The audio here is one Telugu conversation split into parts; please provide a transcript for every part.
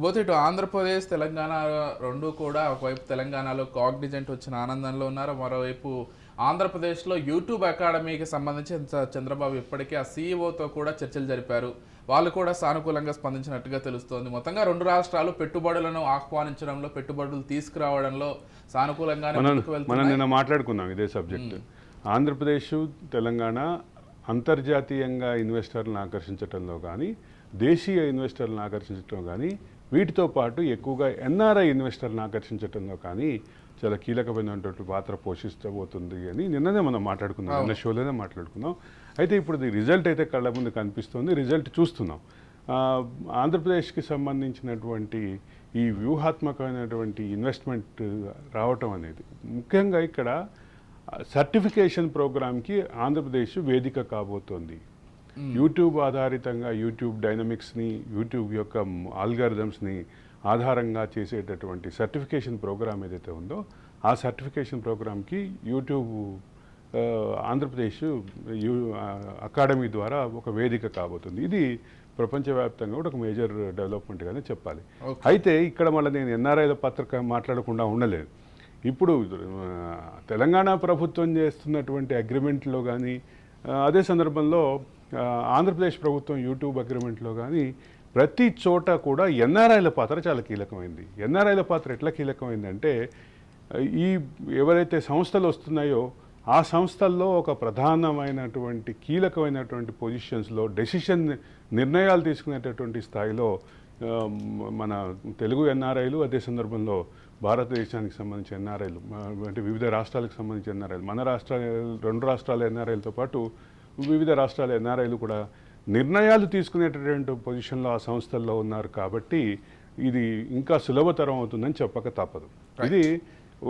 ఇకపోతే ఇటు ఆంధ్రప్రదేశ్ తెలంగాణ రెండు కూడా ఒకవైపు తెలంగాణలో కాగ్నిజెంట్ వచ్చిన ఆనందంలో ఉన్నారు. మరోవైపు ఆంధ్రప్రదేశ్లో యూట్యూబ్ అకాడమీకి సంబంధించి చంద్రబాబు ఇప్పటికే ఆ సీఈఓతో కూడా చర్చలు జరిపారు. వాళ్ళు కూడా సానుకూలంగా స్పందించినట్టుగా తెలుస్తోంది. మొత్తంగా రెండు రాష్ట్రాలు పెట్టుబడులను ఆహ్వానించడంలో పెట్టుబడులు తీసుకురావడంలో మనం వెళ్తున్నాయి. నిన్న మాట్లాడుకున్నాం ఇదే సబ్జెక్ట్. ఆంధ్రప్రదేశ్ తెలంగాణ అంతర్జాతీయంగా ఇన్వెస్టర్లను ఆకర్షించడంలో కానీ దేశీయ ఇన్వెస్టర్లను ఆకర్షించడం కానీ వీటితో పాటు ఎక్కువగా ఎన్ఆర్ఐ ఇన్వెస్టర్లను ఆకర్షించడంలో కానీ చాలా కీలకమైనటువంటి పాత్ర పోషిస్తబోతుంది అని నిన్ననే మనం మాట్లాడుకున్నాం. నిన్న షోలోనే మాట్లాడుకున్నాం. అయితే ఇప్పుడు రిజల్ట్ అయితే కళ్ళ ముందు కనిపిస్తుంది రిజల్ట్ చూస్తున్నాం. ఆంధ్రప్రదేశ్కి సంబంధించినటువంటి ఈ వ్యూహాత్మకమైనటువంటి ఇన్వెస్ట్మెంట్ రావటం అనేది ముఖ్యంగా ఇక్కడ సర్టిఫికేషన్ ప్రోగ్రామ్కి ఆంధ్రప్రదేశ్ వేదిక కాబోతోంది. యూట్యూబ్ ఆధారితంగా యూట్యూబ్ డైనమిక్స్ని యూట్యూబ్ యొక్క ఆల్గారిథమ్స్ని ఆధారంగా చేసేటటువంటి సర్టిఫికేషన్ ప్రోగ్రామ్ ఏదైతే ఉందో ఆ సర్టిఫికేషన్ ప్రోగ్రామ్కి యూట్యూబ్ ఆంధ్రప్రదేశ్ యూ అకాడమీ ద్వారా ఒక వేదిక కాబోతుంది. ఇది ప్రపంచవ్యాప్తంగా కూడా ఒక మేజర్ డెవలప్మెంట్గానే చెప్పాలి. అయితే ఇక్కడ మళ్ళీ నేను ఎన్ఆర్ఐల పత్రిక మాట్లాడకుండా ఉండలేదు ఇప్పుడు తెలంగాణ ప్రభుత్వం చేస్తున్నటువంటి అగ్రిమెంట్లో కానీ అదే సందర్భంలో ఆంధ్రప్రదేశ్ ప్రభుత్వం యూట్యూబ్ అగ్రిమెంట్లో కానీ ప్రతి చోట కూడా ఎన్ఆర్ఐల పాత్ర చాలా కీలకమైంది. ఎన్ఆర్ఐల పాత్ర ఎట్లా కీలకమైందంటే ఈ ఎవరైతే సంస్థలు వస్తున్నాయో ఆ సంస్థల్లో ఒక ప్రధానమైనటువంటి కీలకమైనటువంటి పొజిషన్స్లో డెసిషన్ నిర్ణయాలు తీసుకునేటటువంటి స్థాయిలో మన తెలుగు ఎన్ఆర్ఐలు అదే సందర్భంలో భారతదేశానికి సంబంధించిన ఎన్ఆర్ఐలు అంటే వివిధ రాష్ట్రాలకు సంబంధించిన ఎన్ఆర్ఐలు. మన రాష్ట్ర రెండు రాష్ట్రాల ఎన్ఆర్ఐలతో పాటు వివిధ రాష్ట్రాల ఎన్ఆర్ఐలు కూడా నిర్ణయాలు తీసుకునేటటువంటి పొజిషన్లో ఆ సంస్థల్లో ఉన్నారు కాబట్టి ఇది ఇంకా సులభతరం అవుతుందని చెప్పక తప్పదు. ఇది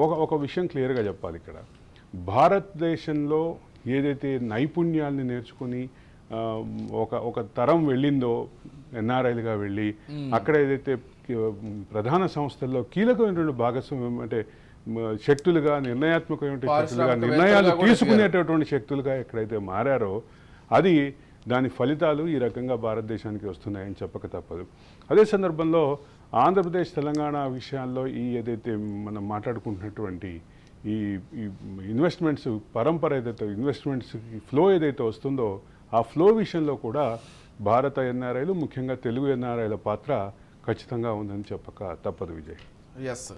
ఒక ఒక విషయం క్లియర్గా చెప్పాలి ఇక్కడ. భారతదేశంలో ఏదైతే నైపుణ్యాల్ని నేర్చుకుని ఒక ఒక తరం వెళ్ళిందో ఎన్ఆర్ఐలుగా వెళ్ళి అక్కడ ఏదైతే ప్రధాన సంస్థల్లో కీలకమైనటువంటి భాగస్వామ్యం అంటే శక్తులుగా నిర్ణయాత్మకమైన శక్తులుగా నిర్ణయాలు తీసుకునేటటువంటి శక్తులుగా ఎక్కడైతే మారారో అది దాని ఫలితాలు ఈ రకంగా భారతదేశానికి వస్తున్నాయని చెప్పక తప్పదు. అదే సందర్భంలో ఆంధ్రప్రదేశ్ తెలంగాణ విషయాల్లో ఈ ఏదైతే మనం మాట్లాడుకుంటున్నటువంటి ఈ ఇన్వెస్ట్మెంట్స్ పరంపర ఏదైతే ఇన్వెస్ట్మెంట్స్ ఫ్లో ఏదైతే వస్తుందో ఆ ఫ్లో విషయంలో కూడా భారత ఎన్ఆర్ఐలు ముఖ్యంగా తెలుగు ఎన్ఆర్ఐల పాత్ర ఖచ్చితంగా ఉందని చెప్పక తప్పదు విజయ్. ఎస్